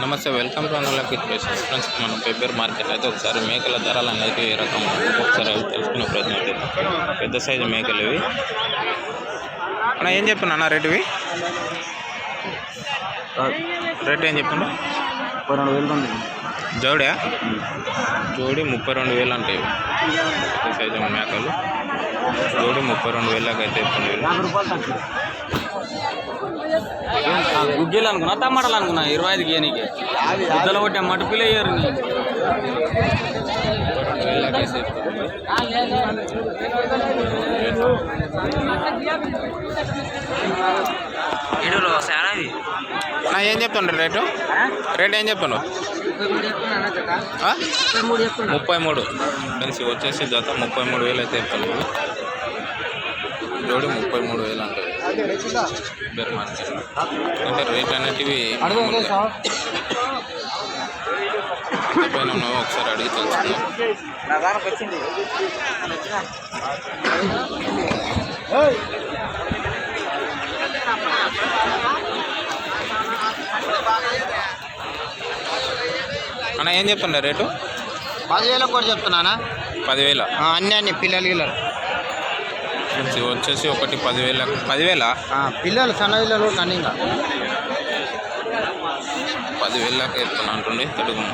నమస్తే welcome to అనలకి specials friends మన పేపర్ మార్కెట్ అయితే ఒకసారి మేకల ధరలు అనేది ఏ రకం ఒకసారి అవి తెలుసుకునే ప్రయత్నం చేద్దాం. పెద్ద సైజు మేకలు ఇవి. అన్న ఏం చెప్తున్నా అన్న రేటువి? రేట్ ఏం చెప్తున్నా రెండు వేలు జోడా జోడి ముప్పై రెండు వేలు అంటే పెద్ద సైజు మేకలు. జోడి ముప్పై రెండు వేలకైతే అయితే గుగ్గిలు అనుకున్నా టమాటాలు అనుకున్నా ఇరవై ఐదుకి ఏనికి ఇద్దరు వేయరు ఏడులో చాలా ఇది అన్న ఏం చెప్తుండ్రు రేటు? రేట్ ఏం చెప్తున్నావు ఆ? ముప్పై మూడు. కలిసి వచ్చేసి జత ముప్పై మూడు వేలు అయితే చెప్తాను. జోడి ముప్పై మూడు వేలు అంటారు బేర్ మార్కెట్ అంటే రేట్ అనేటివి పైన ఉన్నావో? ఒకసారి అడిగి అన్న ఏం చెప్తుండే రేటు? పదివేలకు కూడా చెప్తున్నానా? పదివేల. అన్ని అన్ని పిల్లలు గిల్లలు. కలిసి వచ్చేసి ఒకటి పదివేల పదివేల? పిల్లలు సన్న పిల్లలు కానీ ఇంకా పదివేలకు చెప్తున్నా అంటుండే తెలుగు.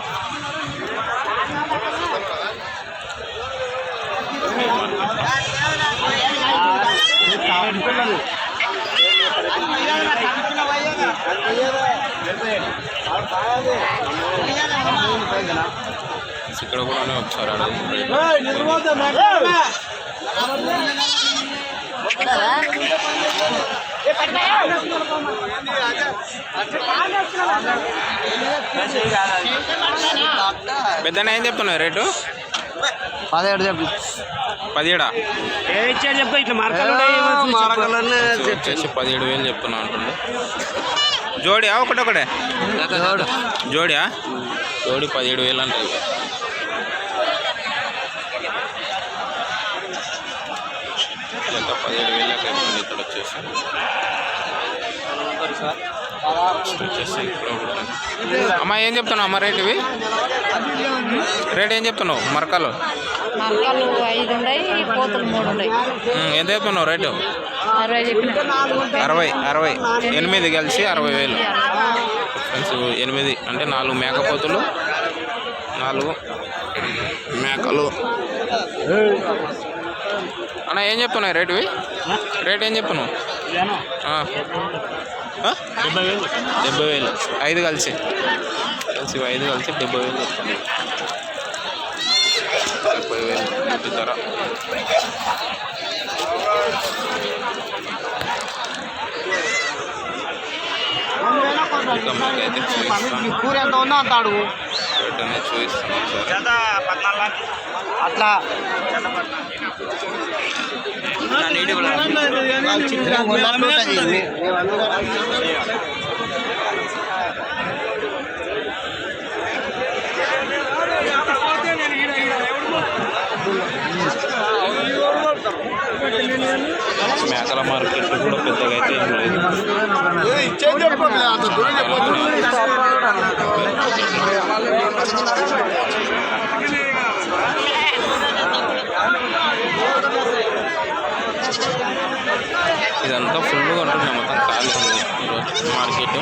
ఇక్కడ కూడా ఒకసారి అడుగు పెద్దన ఏం చెప్తున్నావు? రేటు? పదిహేడు చెప్పు. పదిహేడా? చెప్పు ఇట్లా వచ్చేసి పదిహేడు వేలు చెప్తున్నా అంటుండే. జోడియా ఒకటొకటే? జోడియా? జోడి పదిహేడు వేలు అంటే ఎంత పదిహేడు వేలకి అయిపోయింది ఇక్కడ వచ్చేసి నెక్స్ట్ వచ్చేసి. అమ్మా ఏం చెప్తున్నావు అమ్మ రేట్ ఇవి? రేట్ ఏం చెప్తున్నావు? మరకలు? ఎంత చెప్తున్నావు రేటు? అరవై అరవై ఎనిమిది కలిసి అరవై వేలు. ఫ్రెండ్స్ ఎనిమిది అంటే నాలుగు మేకపోతులు నాలుగు మేకలు. అన్న ఏం చెప్తున్నాయి రేటువి రేట్ ఏం చెప్తున్నావు? డెబ్బై వేలు. ఐదు కలిసి. కలిసి ఐదు కలిసి డెబ్బై వేలు డెబ్బై వేలు. ధర. ఇంకా మీకైతే చూపిస్తాను కూర ఎంత అడుగు రేట్ అనేది అట్లా మేకల మార్కెట్ కూడా పెద్దగా అయితే ఏం లేదు. ఇదంతా ఫుల్గా ఉంటుంది మొత్తం ఖాళీ ఉంది. మార్కెట్.